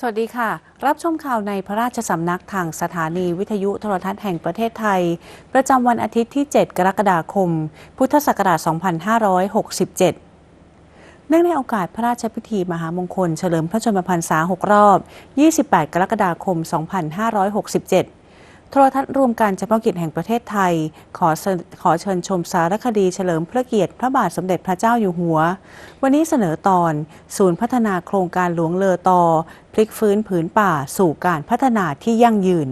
สวัสดีค่ะ รับชมข่าวในพระราชสำนักทางสถานีวิทยุโทรทัศน์แห่งประเทศไทย ประจำวันอาทิตย์ที่ 7 กรกฎาคม พุทธศักราช 2567เนื่องในโอกาสพระราชพิธีมหามงคลเฉลิมพระชนมพรรษา 6 รอบ 28 กรกฎาคม 2567 โทรทัศน์รวมการเฉพาะกิจแห่งประเทศไทย ขอขอเชิญชมสารคดีเฉลิมพระเกียรติพระบาทสมเด็จพระเจ้าอยู่หัว วันนี้เสนอตอน ศูนย์พัฒนาโครงการหลวงเลอตอ พลิกฟื้นผืนป่าสู่การพัฒนาที่ยั่งยืน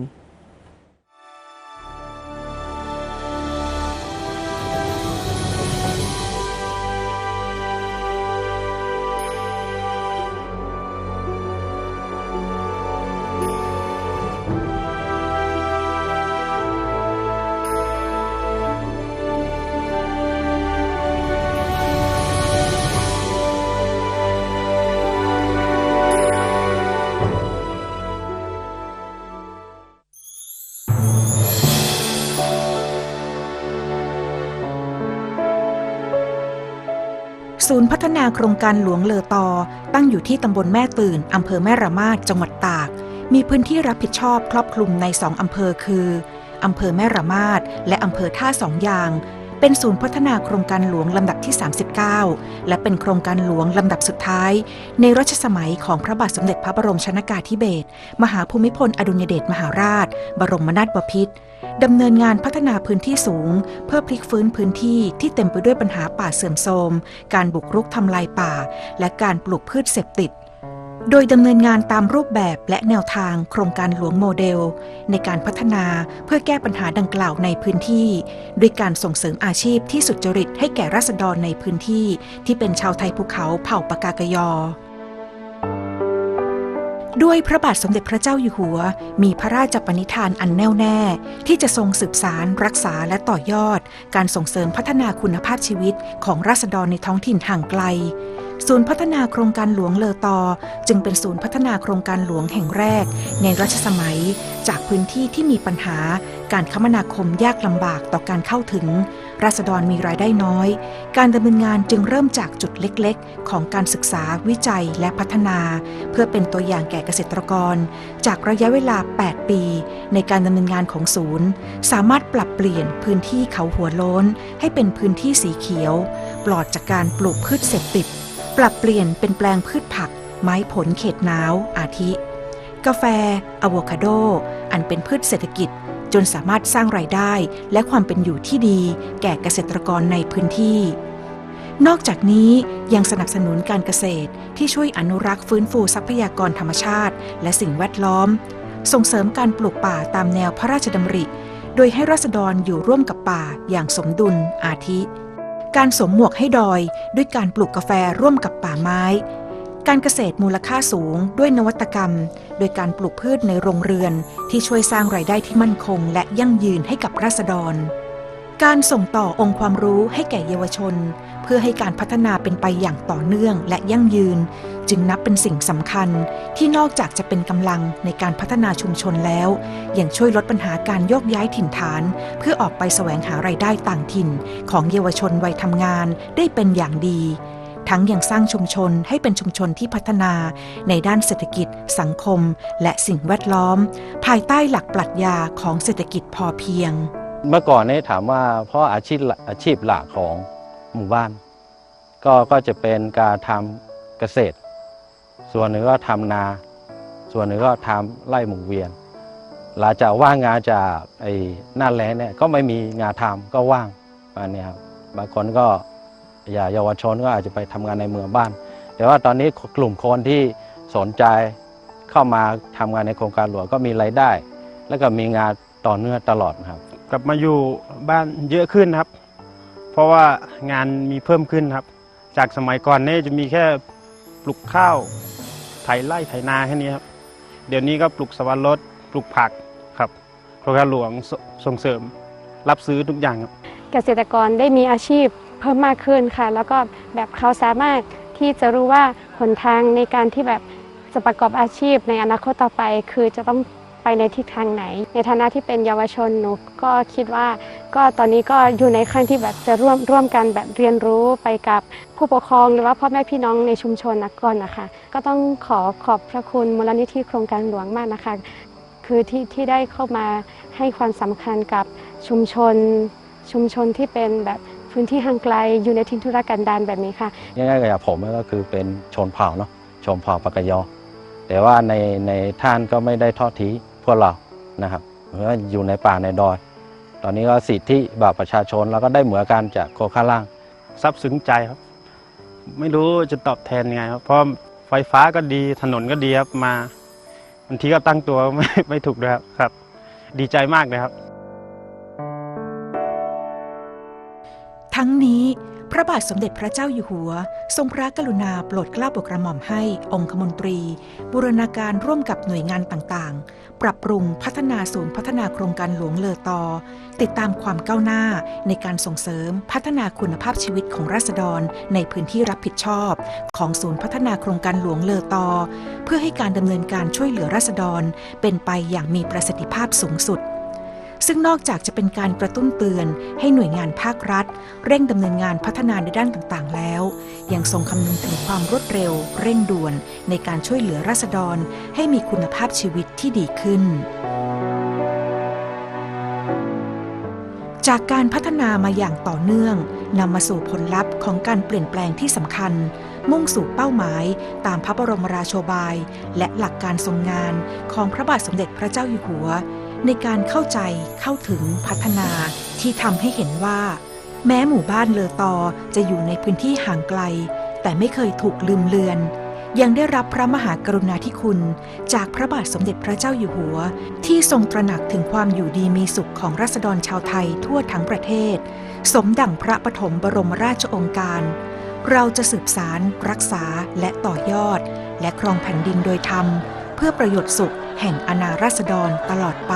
ศูนย์พัฒนาโครงการหลวงเลอตอ ตั้งอยู่ที่ตำบลแม่ตื่น อำเภอแม่ระมาดจังหวัดตาก มีพื้นที่รับผิดชอบครอบคลุมใน2อำเภอคือ อำเภอแม่ระมาดและอำเภอท่าสองยาง เป็นศูนย์พัฒนาโครงการหลวงลำดับที่ 39 และเป็นโครงการหลวงลำดับสุดท้าย ในรัชสมัยของพระบาทสมเด็จพระบรมชนากาธิเบศรมหาภูมิพลอดุลยเดชมหาราช บรมนาถบพิตรดำเนินงานพัฒนาพื้นที่สูง เพื่อพลิกฟื้นพื้นที่ที่เต็มไปด้วยปัญหาป่าเสื่อมโทรม การบุกรุกทำลายป่า และการปลูกพืชเสพติด โดยดำเนินงานตามรูปแบบและแนวทางโครงการหลวงโมเดล ในการพัฒนาเพื่อแก้ปัญหาดังกล่าวในพื้นที่ ด้วยการส่งเสริมอาชีพที่สุจริตให้แก่ราษฎรในพื้นที่ที่เป็นชาวไทยภูเขาเผ่าปากากยอด้วยพระบาทสมเด็จพระเจ้าอยู่หัว มีพระราชปณิธานอันแน่วแน่ ที่จะทรงสืบสารรักษาและต่อยอด การส่งเสริมพัฒนาคุณภาพชีวิตของราษฎรในท้องถิ่นห่างไกล ศูนย์พัฒนาโครงการหลวงเลอตอ จึงเป็นศูนย์พัฒนาโครงการหลวงแห่งแรก ในรัชสมัย จากพื้นที่ที่มีปัญหา การคมนาคมยากลำบากต่อการเข้าถึง ราษฎรมีรายได้น้อย การดำเนินงานจึงเริ่มจากจุดเล็กๆ ของการศึกษาวิจัยและพัฒนา เพื่อเป็นตัวอย่างแก่เกษตรกร จากระยะเวลา 8 ปี ในการดำเนินงานของศูนย์ สามารถปรับเปลี่ยนพื้นที่เขาหัวโล้น ให้เป็นพื้นที่สีเขียว ปลอดจากการปลูกพืชเสพติด ปรับเปลี่ยนเป็นแปลงพืชผัก ไม้ผลเขตหนาวอาทิ กาแฟอะโวคาโด อันเป็นพืชเศรษฐกิจ จนสามารถสร้างรายได้และความเป็นอยู่ที่ดี แก่เกษตรกรในพื้นที่ นอกจากนี้ยังสนับสนุนการเกษตรที่ช่วยอนุรักษ์ฟื้นฟูทรัพยากรธรรมชาติ และสิ่งแวดล้อม ส่งเสริมการปลูกป่าตามแนวพระราชดำริ โดยให้ราษฎรอยู่ร่วมกับป่าอย่างสมดุลอาทิ การสวมหมวกให้ดอยด้วยการปลูกกาแฟร่วมกับป่าไม้ การเกษตรมูลค่าสูงด้วยนวัตกรรม โดยการปลูกพืชในโรงเรือนที่ช่วยสร้างรายได้ที่มั่นคง และยั่งยืนให้กับราษฎร การส่งต่อองค์ความรู้ให้แก่เยาวชน เพื่อให้การพัฒนาเป็นไปอย่างต่อเนื่องและยั่งยืน จึงนับเป็นสิ่งสำคัญที่นอกจากจะเป็นกำลังในการพัฒนาชุมชนแล้ว ยังช่วยลดปัญหาการโยกย้ายถิ่นฐาน เพื่อออกไปแสวงหารายได้ต่างถิ่น ของเยาวชนวัยทำงานได้เป็นอย่างดี ทั้งยังสร้างชุมชนให้เป็นชุมชนที่พัฒนา ในด้านเศรษฐกิจ สังคม และสิ่งแวดล้อม ภายใต้หลักปรัชญาของเศรษฐกิจพอเพียง เมื่อก่อนนี่ถามว่าเพราะอาชีพหลักอาชีพหลักของหมู่บ้าน ก็ก็จะเป็นการทำเกษตร ส่วนหนึ่งก็ทำนา ส่วนหนึ่งก็ทำไร่หมุนเวียน หลังจากว่างงานจากไอ้หน้าแล้งเนี่ยก็ไม่มีงานทำก็ว่างอันนี้ครับบางคนก็อย่าเยาวชนก็อาจจะไปทำงานในเมืองบ้าน แต่ว่าตอนนี้กลุ่มคนที่สนใจเข้ามาทำงานในโครงการหลวงก็มีรายได้ แล้วก็มีงานต่อเนื่องตลอดนะครับ ลับมาอยู่บ้านเยอะขึ้นครับ เพราะว่างานมีเพิ่มขึ้นครับ จากสมัยก่อนเนี่ยจะมีแค่ปลูกข้าวไถไร่ไถนาแค่นี้ครับเดี๋ยวนี้ก็ปลูกสวัสดรสปลูกผักครับโครงการหลวงสส่งเสริมรับซื้อทุกอย่างครับ เกษตรกรได้มีอาชีพเพิ่มมากขึ้นค่ะ แล้วก็แบบเขาสามารถที่จะรู้ว่าหนทางในการที่แบบจะประกอบอาชีพในอนาคตต่อไป คือจะต้อง ไปในทิศทางไหน ในฐานะที่เป็นเยาวชนหนูก็คิดว่า ก็ตอนนี้ก็อยู่ในขั้นที่แบบจะร่วมร่วมกันแบบเรียนรู้ไปกับผู้ปกครองหรือว่าพ่อแม่พี่น้องในชุมชนนะก่อนนะคะ ก็ต้องขอขอบพระคุณมูลนิธิโครงการหลวงมากนะคะ คือที่ที่ได้เข้ามาให้ความสำคัญกับชุมชน ชุมชนที่เป็นแบบพื้นที่ห่างไกลอยู่ในทินทุรกันดารแบบนี้ค่ะง่ายๆกับผมก็คือเป็นชนเผ่าเนาะชนเผ่าปากกยอแต่ว่าในในท่านก็ไม่ได้ทอดทิ้ง พวกเรานะครับเพราะว่าอยู่ในป่าในดอย ตอนนี้ก็สิทธิแบบประชาชนเราก็ได้เหมือนกันจากโคข้างล่างซับซึ้งใจครับ ไม่รู้จะตอบแทนยังไงครับเพราะไฟฟ้าก็ดีถนนก็ดีครับมาบางทีก็ตั้งตัวไม่ไม่ถูกเลยครับครับ ดีใจมากเลยครับ ทั้งนี้ พระบาทสมเด็จพระเจ้าอยู่หัว ทรงพระกรุณาโปรดเกล้าโปรดกระหม่อมให้องคมนตรี บูรณาการร่วมกับหน่วยงานต่างๆ ปรับปรุงพัฒนาศูนย์พัฒนาโครงการหลวงเลอตอ ติดตามความก้าวหน้าในการส่งเสริมพัฒนาคุณภาพชีวิตของราษฎรในพื้นที่รับผิดชอบ ของศูนย์พัฒนาโครงการหลวงเลอตอ เพื่อให้การดำเนินการช่วยเหลือราษฎร เป็นไปอย่างมีประสิทธิภาพสูงสุด ซึ่งนอกจากจะเป็นการกระตุ้นเตือน ให้หน่วยงานภาครัฐ เร่งดำเนินงานพัฒนาในด้านต่างๆ แล้ว ยังทรงคำนึงถึงความรวดเร็ว เร่งด่วน ในการช่วยเหลือราษฎร ให้มีคุณภาพชีวิตที่ดีขึ้นจากการพัฒนามาอย่างต่อเนื่องนำมาสู่ผลลัพธ์ของการเปลี่ยนแปลงที่สำคัญ มุ่งสู่เป้าหมาย ตามพระบรมราโชบาย และหลักการทรงงานของพระบาทสมเด็จพระเจ้าอยู่หัว ในการเข้าใจเข้าถึงพัฒนาที่ทำให้เห็นว่า แม้หมู่บ้านเลอตอจะอยู่ในพื้นที่ห่างไกล แต่ไม่เคยถูกลืมเลือน ยังได้รับพระมหากรุณาธิคุณ จากพระบาทสมเด็จพระเจ้าอยู่หัว ที่ทรงตระหนักถึงความอยู่ดีมีสุขของราษฎรชาวไทยทั่วทั้งประเทศ สมดั่งพระปฐมบรมราชองค์การ เราจะสืบสาร รักษาและต่อยอด และครองแผ่นดินโดยธรรม เพื่อประโยชน์สุข แห่งอนาราษฎรตลอดไป